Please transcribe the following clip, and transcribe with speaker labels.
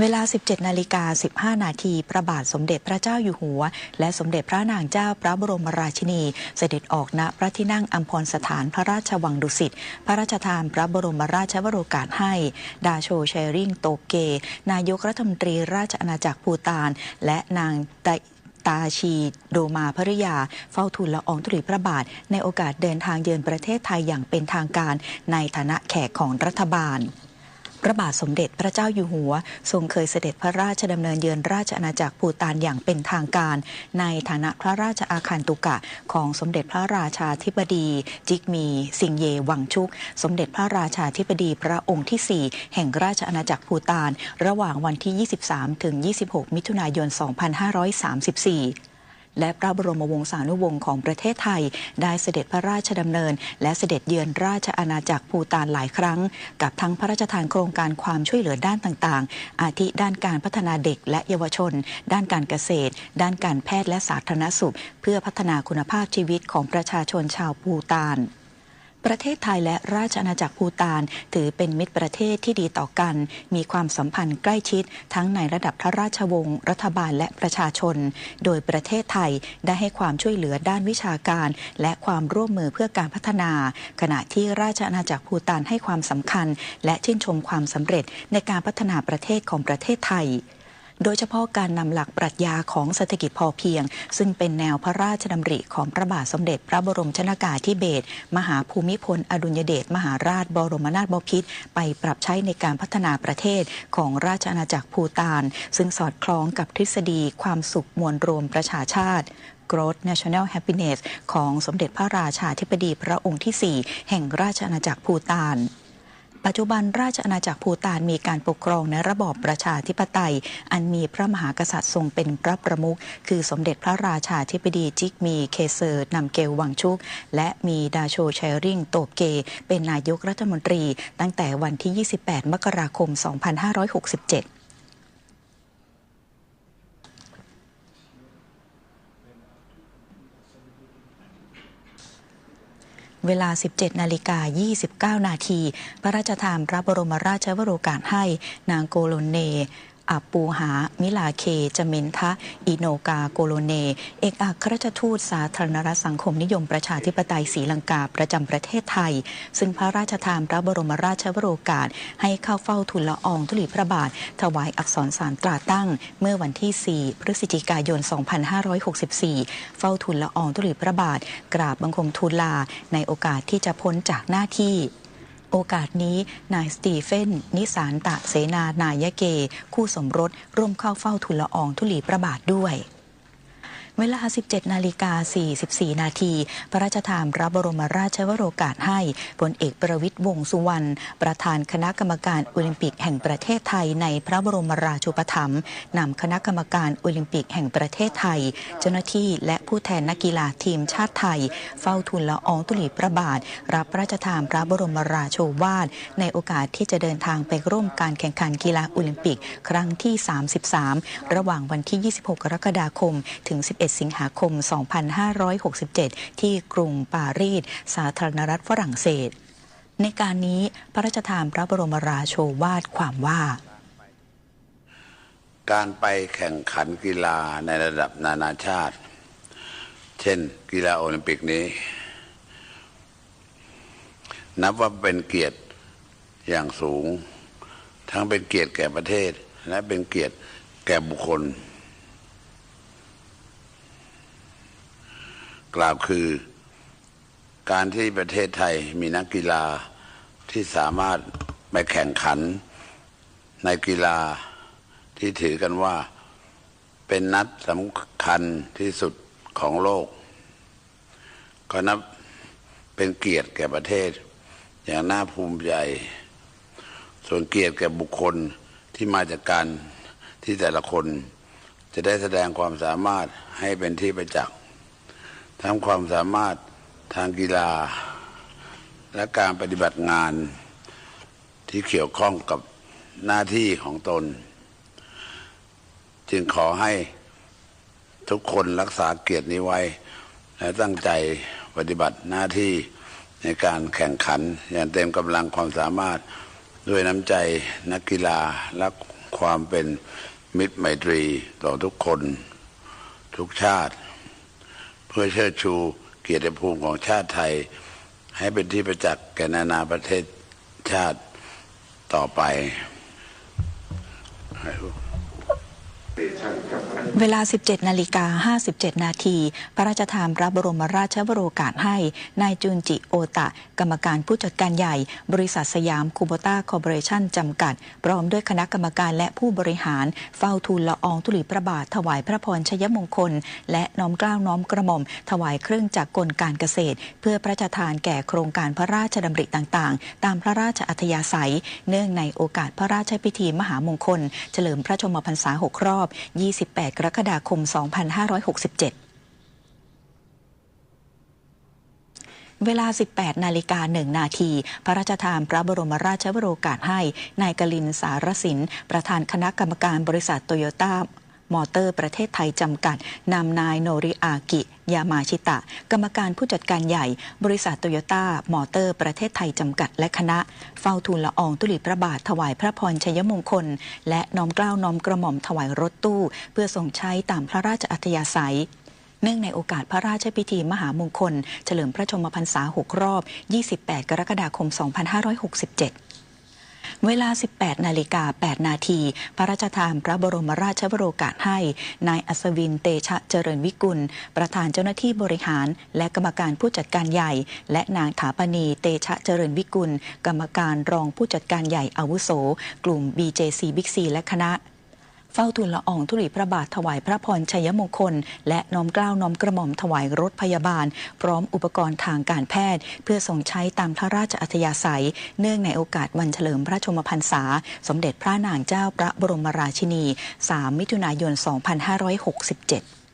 Speaker 1: เวลา 17 นาฬิกา 15 นาที พระบาทสมเด็จพระเจ้าอยู่หัว และสมเด็จพระนางเจ้าพระบรมราชินี เสด็จออกณพระที่นั่งอัมพรสถานพระราชวังดุสิต พระราชทานพระบรมราชวโรกาสให้ ดาโชแชริงโตเก นายกรัฐมนตรีราชอาณาจักรภูตาน และนางไตตาชีโดมาภริยา เฝ้าทูลละอองธุลีพระบาท ในโอกาสเดินทางเยือนประเทศไทยอย่างเป็นทางการในฐานะแขกของรัฐบาล ระบาทสมเด็จพระเจ้าอยู่หัว ทรงเคยเสด็จพระราชดำเนินเยือนราชอาณาจักรภูตานอย่างเป็นทางการ ในฐานะพระราชอาคันตุกะ ของสมเด็จพระราชาธิบดี จิกมีสิงเยวังชุก สมเด็จพระราชาธิบดีพระองค์ที่ 4 แห่งราชอาณาจักรภูตาน ระหว่างวันที่ 23 ถึง 26 มิถุนายน 2534 และพระบรมวงศานุวงศ์ของประเทศไทย ได้เสด็จพระราชดำเนิน และเสด็จเยือนราชอาณาจักรภูตานหลายครั้ง กับทั้งพระราชทานโครงการความช่วยเหลือด้านต่างๆ อาทิด้านการพัฒนาเด็กและเยาวชน ด้านการเกษตร ด้านการแพทย์และสาธารณสุข เพื่อพัฒนาคุณภาพชีวิตของประชาชนชาวภูตาน ประเทศไทยและราชอาณาจักรภูตาน ถือเป็นมิตรประเทศที่ดีต่อกัน มีความสัมพันธ์ใกล้ชิด ทั้งในระดับพระราชวงศ์รัฐบาลและประชาชน โดยประเทศไทยได้ให้ความช่วยเหลือด้านวิชาการ และความร่วมมือเพื่อการพัฒนา ขณะที่ราชอาณาจักรภูตานให้ความสำคัญ และชื่นชมความสำเร็จในการพัฒนาประเทศของประเทศไทย โดยเฉพาะการนำหลักปรัชญาของเศรษฐกิจพอเพียง ซึ่งเป็นแนวพระราชดำริของพระบาทสมเด็จพระบรมชนากาธิเบศรมหาภูมิพล อดุลยเดชมหาราชบรมนาถบพิตรไปปรับใช้ในการพัฒนาประเทศของราชอาณาจักรภูตาน ซึ่งสอดคล้องกับทฤษฎีความสุขมวลรวมประชาชาติ Growth National Happiness ของสมเด็จพระราชาธิบดีพระองค์ที่ 4 แห่งราชอาณาจักรภูตาน ปัจจุบันราชอาณาจักรภูตานมีการปกครองในระบอบประชาธิปไตย อันมีพระมหากษัตริย์ทรงเป็นพระประมุขคือสมเด็จพระราชาธิบดีจิกมีเคเซอร์นำเกลวังชุก และมีดาโชแชริงโตเก เป็นนายกรัฐมนตรี ตั้งแต่วันที่ 28 มกราคม 2567 เวลา 17 นาฬิกา 29 นาที พระราชทานพระบรมราชวโรกาสให้นางโกโลเน อับปูหา มิลาเคจเมนทะ อิโนกาโกโลเน เอกอัครราชทูตสาธารณรัฐสังคมนิยมประชาธิปไตยศรีลังกาประจำประเทศไทย ซึ่งพระราชทานพระบรมราชวโรกาส ให้เข้าเฝ้าทูลละอองธุลีพระบาท ถวายอักษรสารตราตั้ง เมื่อวันที่ 4 พฤศจิกายน 2564 เฝ้าทูลละอองธุลีพระบาท กราบบังคมทูลลา ในโอกาสที่จะพ้นจากหน้าที่ โอกาสนี้นายสตีเฟน นิสานตะเสนานายเก คู่สมรส ร่วมเข้าเฝ้าทุลอองทุลีพระบาทด้วย เวลา 17 นาฬิกา 44 นาที พระราชทานพระบรมราชวโรกาสให้พลเอกประวิตยวงสุวรรณ ประธานคณะกรรมการโอลิมปิกแห่งประเทศไทยในพระบรมราชูปถัมภ์นำคณะกรรมการโอลิมปิกแห่งประเทศไทย เจ้าหน้าที่และผู้แทนนักกีฬาทีมชาติไทย เฝ้าทูลละอองธุลีพระบาท รับพระราชทานพระบรมราโชวาท ในโอกาสที่จะเดินทางไปร่วมการแข่งขันกีฬาโอลิมปิก ครั้งที่ 33 ระหว่างวันที่ 26 กรกฎาคม ถึง 11สิงหาคม 2567 ที่กรุงปารีส สาธารณรัฐฝรั่งเศส ในการนี้พระราชทานพระบรมราโชวาทความว่า
Speaker 2: การไปแข่งขันกีฬาในระดับนานาชาติ เช่นกีฬาโอลิมปิกนี้ นับว่าเป็นเกียรติอย่างสูง ทั้งเป็นเกียรติแก่ประเทศ และเป็นเกียรติแก่บุคคล กล่าวคือ การที่ประเทศไทยมีนักกีฬาที่สามารถไปแข่งขันในกีฬาที่ถือกันว่าเป็นนัดสำคัญที่สุดของโลก ก็นับเป็นเกียรติแก่ประเทศ อย่างน่าภูมิใจ ส่วนเกียรติแก่บุคคลที่มาจากการที่แต่ละคนจะได้แสดงความสามารถให้เป็นที่ประจักษ์ ทั้งความสามารถทางกีฬา และการปฏิบัติงานที่เกี่ยวข้องกับหน้าที่ของตน จึงขอให้ทุกคนรักษาเกียรตินี้ไว้ และตั้งใจปฏิบัติหน้าที่ในการแข่งขัน อย่างเต็มกำลังความสามารถด้วยน้ำใจนักกีฬาและความเป็นมิตรไมตรีต่อทุกคน ทุกชาติ พื่อเชิดชูเกียรติภูมิของชาติไทย ให้เป็นที่ประจักษ์แก่นานาประเทศชาติต่อไป
Speaker 1: เวลา 17 นาฬิกา 57 นาที พระราชทานพระบรมราชวโรกาสให้ นายจุนจิโอตะ กรรมการผู้จัดการใหญ่ บริษัทสยามคูโบต้าคอร์ปอเรชั่นจำกัด พร้อมด้วยคณะกรรมการและผู้บริหาร เฝ้าทูลละอองธุลีพระบาท ถวายพระพรชัยมงคล และน้อมเกล้าน้อมกระหม่อม ถวายเครื่องจักรกลการเกษตร เพื่อพระราชทานแก่โครงการพระราชดำริต่างๆ ตามพระราชอัธยาศัย เนื่องในโอกาสพระราชพิธีมหามงคล เฉลิมพระชนมพรรษา 6 รอบ 28กรกฎาคม 2567เวลา 18 นาฬิกา 1 นาที พระราชทานพระบรมราชวโรกาสให้ นายกลินสารสิน ประธานคณะกรรมการบริษัทโตโยต้า มอเตอร์ประเทศไทยจำกัดนำนายโนริอากิ ยามาชิตะ กรรมการผู้จัดการใหญ่ บริษัทโตโยต้ามอเตอร์ประเทศไทยจำกัดและคณะ เฝ้าทูลละอองตุลีพระบาทถวายพระพรชัยมงคล และน้อมเกล้าน้อมกระหม่อมถวายรถตู้ เพื่อทรงใช้ตามพระราชอัธยาศัยเนื่องในโอกาสพระราชพิธีมหามงคล เฉลิมพระชนมพรรษา 6 รอบ 28 กรกฎาคม 2567 เวลา 18 นาฬิกา 8 นาที พระราชทานพระบรมราชวโรกาสให้ นายอัศวินเตชะเจริญวิกุล ประธานเจ้าหน้าที่บริหาร และกรรมการผู้จัดการใหญ่ และนางถาปณีเตชะเจริญวิกุล กรรมการรองผู้จัดการใหญ่อาวุโส กลุ่ม BJC Big C และคณะ เฝ้าทูลละอองธุลีพระบาทถวายพระพรชัยมงคล และน้อมเกล้าน้อมกระหม่อมถวายรถพยาบาล พร้อมอุปกรณ์ทางการแพทย์ เพื่อส่งใช้ตามพระราชอัธยาศัย เนื่องในโอกาสวันเฉลิมพระชมพรรษา สมเด็จพระนางเจ้าพระบรมราชินี 3 มิถุนายน 2567